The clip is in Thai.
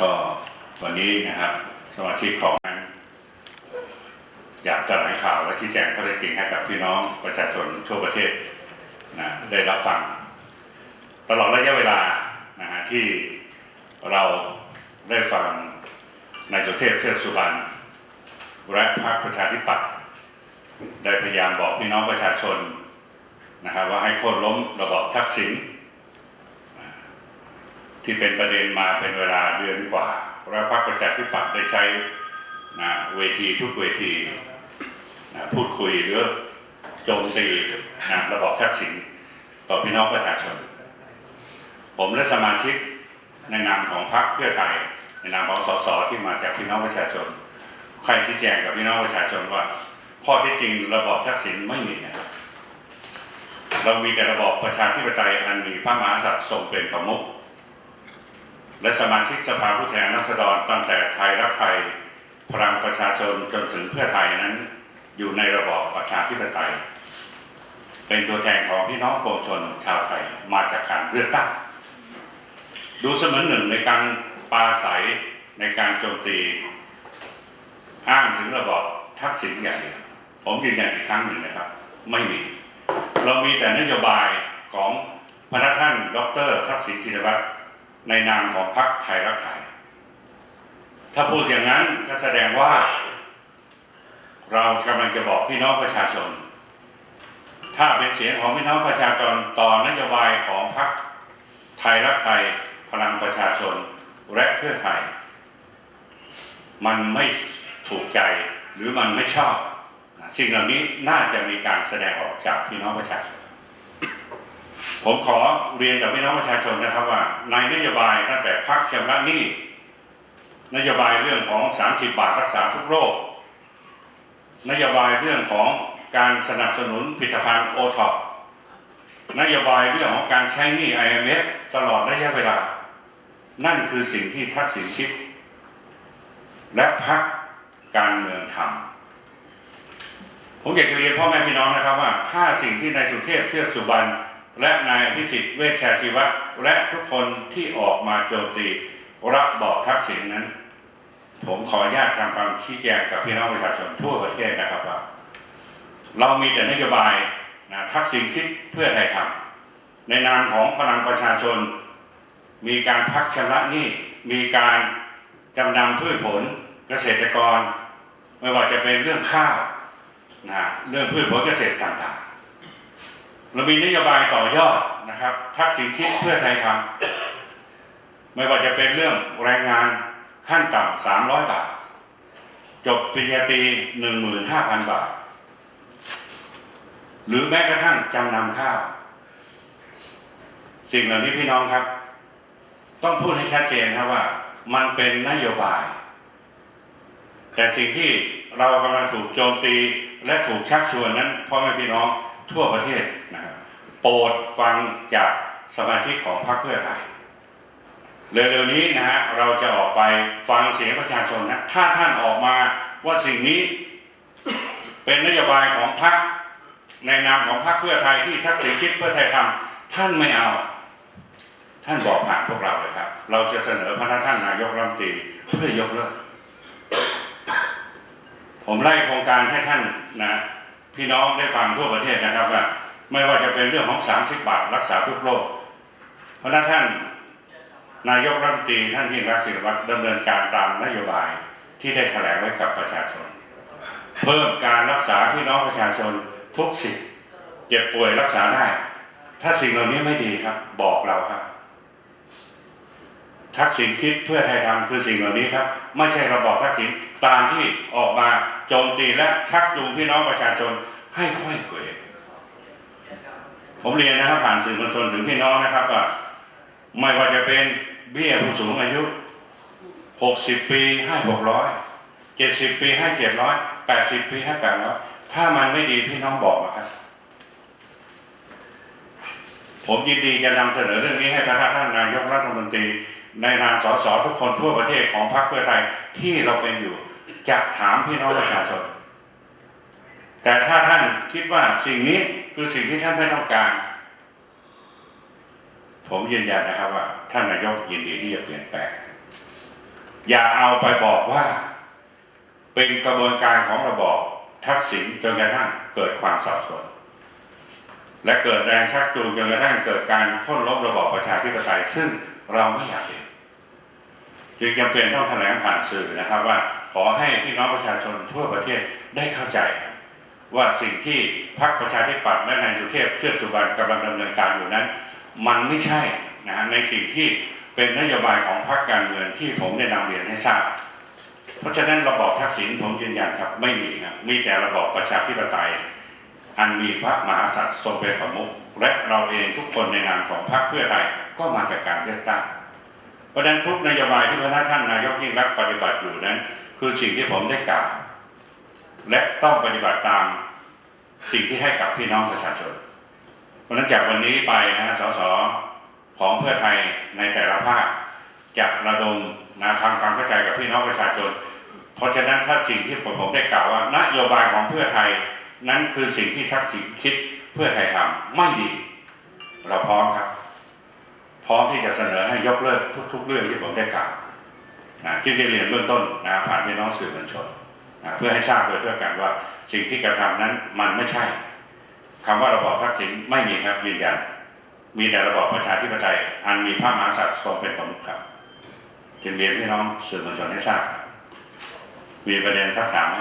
ก็วันนี้นะครับสมาชิกของอยากจะรายข่าวและชี้แจงข้อเท็จจริงให้กับพี่น้องประชาชนทั่วประเทศนะได้รับฟัง ตลอดระยะเวลานะฮะที่เราได้ฟังนายสุเทพเทือกสุบรรณและพรรคประชาธิปัตย์ได้พยายามบอกพี่น้องประชาชนนะครับว่าให้โค่นล้มระบอบทักษิณ ที่เป็นประเด็นมาเป็นเวลาเดือนกว่าแล้วพรรคประชาธิปัตย์ได้ใช้นะเวทีทุกเวทีนะพูดคุยหรือโจมตีนะระบอบทักษิณต่อพี่น้องประชาชน ผมและสมาชิกในนามของพรรคเพื่อไทย ในนามของสสที่มาจากพี่น้องประชาชน ใครชี้แจงกับพี่น้องประชาชนว่า ข้อที่จริงระบอบทักษิณไม่มีนะครับเรามีแต่ระบอบประชาธิปไตยอันมีพระมหากษัตริย์ทรงเป็นประมุข และสมาชิกสภาผู้แทนราษฎรตั้งแต่ไทยรักไทย พลังประชาชนจนถึงเพื่อไทยนั้น อยู่ในระบอบประชาธิปไตย เป็นตัวแทนของพี่น้องปวงชาชนชาวไทยมาจากการเลือกตั้งดูเสมือนหนึ่งในการปราศัยในการโจมตีอ้างถึงระบอบทักษิณอย่างเดียวผมยืนยันอีกครั้งหนึ่งนะครับ ไม่มี เรามีแต่นโยบายของพระท่าน ดรทักษิณชินวัตร ในนามของพรรคไทยรักไทย ถ้าพูดอย่างนั้นก็แสดงว่า เรากำลังจะบอกพี่น้องประชาชน ถ้าเป็นเสียงของพี่น้องประชาชนต่อนโยบายของพรรคไทยรักไทยพลังประชาชนและเพื่อไทย มันไม่ถูกใจหรือมันไม่ชอบ สิ่งเหล่านี้น่าจะมีการแสดงออกจากพี่น้องประชาชน ผมขอเรียนกับพี่น้องประชาชนนะครับว่า ในนโยบายตั้งแต่พักชำระหนี้นโยบายเรื่องของ 30 บาทรักษาทุกโรคนโยบายเรื่องของการสนับสนุนผลิตภัณฑ์โอท็อปนโยบายเรื่องของการใช้หนี้ IMF ตลอดระยะเวลา นั่นคือสิ่งที่ทักษิณคิด และพักการเมืองทำผมอยากจะเรียนพ่อแม่พี่น้องนะครับว่า ถ้าสิ่งที่นายสุเทพเทือกสุบรรณ และนายอภิสิทธิ์เวชชาชีวะ และทุกคนที่ออกมาโจมตีระบบอบทักษิณนั้น ผมขออนุญาตทำความชี้แจงกับพี่น้องประชาชนทั่วประเทศนะครับว่า เรามีแต่นโยบายนะทักษิณคิดเพื่อไทยทำในนามของพลังประชาชน มีการพักชำระหนี้มีการจำนำพืชผลเกษตรกร ไม่ว่าจะเป็นเรื่องข้าวนะเรื่องพืชผลเกษตรต่างๆ เรามีนโยบายต่อยอดนะครับ ทักษิณคิดเพื่อไทยทำไม่ว่าจะเป็นเรื่องแรงงานขั้นต่ำสามร้อยบาท จบปริญญาตรีหนึ่งหมื่นห้าพันบาท หรือแม้กระทั่งจำนำข้าว สิ่งเหล่านี้พี่น้องครับ ต้องพูดให้ชัดเจนครับว่า มันเป็นนโยบาย แต่สิ่งที่เรากำลังถูกโจมตีและถูกชักชวนนั้นพ่อแม่พี่น้อง ทั่วประเทศนะครับโปรดฟังจากสมาชิกของพรรคเพื่อไทยเร็วๆนี้นะฮะเราจะออกไปฟังเสียงประชาชนนะถ้าท่านออกมาว่าสิ่งนี้ เป็นนโยบายของพรรคในนามของพรรคเพื่อไทยที่ทักษิณคิดเพื่อไทยทำท่านไม่เอา ท่านบอกผ่านพวกเราเลยครับ เราจะเสนอพระท่านนายกรัฐมนตรีเพื่อยกเลิกผมไล่โครงการให้ท่านนะ พี่น้องได้ฟังทั่วประเทศนะครับว่าไม่ว่าจะเป็นเรื่องของ 30 บาทรักษาทุกโรคเพราะนั้นท่านนายกรัฐมนตรีท่านที่รักศิลวัตรดำเนินการตามนโยบายที่ได้แถลงไว้กับประชาชน เพิ่มการรักษาพี่น้องประชาชนทุกสิทธิ์เจ็บป่วยรักษาได้ ถ้าสิ่งเหล่านี้ไม่ดีครับ บอกเราครับ ทักษิณคิดเพื่อไทยทำคือสิ่งเหล่านี้ครับ ไม่ใช่ระบอบทักษิณตามที่ออกมา โจมตีและชักจูงพี่น้องประชาชนให้ค่อยเขวผมเรียนนะครับผ่านสื่อมวลชนถึงพี่น้องนะครับว่าไม่ว่าจะเป็นเบี้ยผู้สูงอายุ 60 ปีให้600 70 ปีให้700 80 ปีให้800ถ้ามันไม่ดีพี่น้องบอกมาครับผมยินดีจะนำเสนอเรื่องนี้ให้พระท่านนายกรัฐมนตรี ในนามสสทุกคนทั่วประเทศของพรรคเพื่อไทยที่เราเป็นอยู่ จะถามพี่น้องประชาชน แต่ถ้าท่านคิดว่าสิ่งนี้คือสิ่งที่ท่านไม่ต้องการ ผมยืนยันนะครับว่า ท่านนายกยินดีที่จะเปลี่ยนแปลง อย่าเอาไปบอกว่า เป็นกระบวนการของระบอบทักษิณจนกระทั่งเกิดความสับสนและเกิดแรงชักจูงจนกระทั่งเกิดการโค่นล้มระบอบประชาธิปไตยซึ่งเราไม่อยากเห็นจึงจำเป็นต้องแถลงผ่านสื่อนะครับว่า อให้พี่น้องประชาชนทั่วประเทศได้เข้าใจ ว่าสิ่งที่พรรคประชาธิปัตย์และนายสุเทพเทือกสุบรรณกำลังดำเนินการอยู่นั้น มันไม่ใช่นะในสิ่งที่เป็นนโยบายของพรรคการเมืองที่ผมได้นำเรียนให้ทราบ เพราะฉะนั้นระบอบทักษิณผมยืนยันครับไม่มีครับมีแต่ระบอบประชาธิปไตย อันมีพระมหากษัตริย์ทรงเป็นประมุขและเราเองทุกคนในนามของพรรคเพื่อไทยก็มาจากการเลือกตั้งเพราะฉะนั้นทุกนโยบายที่พระท่านนายกยิ่งรักปฏิบัติอยู่นั้น คือสิ่งที่ผมได้กล่าวและต้องปฏิบัติตามสิ่งที่ให้กับพี่น้องประชาชนเพราะนั้นจากวันนี้ไปนะสสของเพื่อไทยในแต่ละภาคจะระดมนะทำความเข้าใจกับพี่น้องประชาชน เพราะฉะนั้นถ้าสิ่งที่ผมผมได้กล่าวว่า นโยบายของเพื่อไทย นั้นคือสิ่งที่ทักษิณคิดเพื่อไทยทำไม่ดี เราพร้อมครับ พร้อมที่จะเสนอให้ยกเลิกทุก ๆ เรื่องที่ผมได้กล่าว ที่ได้เรียนเบื้องต้นนะผ่านพี่น้องสื่อมวลชนนะเพื่อให้ทราบโดยทั่วกันว่าสิ่งที่กระทำนั้นมันไม่ใช่คำว่าระบอบทักษิณไม่มีครับยืนยัน มีแต่ระบอบประชาธิปไตยอันมีพระมหากษัตริย์ทรงเป็นประมุขครับจึงเรียนพี่น้องสื่อมวลชนให้ทราบมีประเด็นสักถามไหม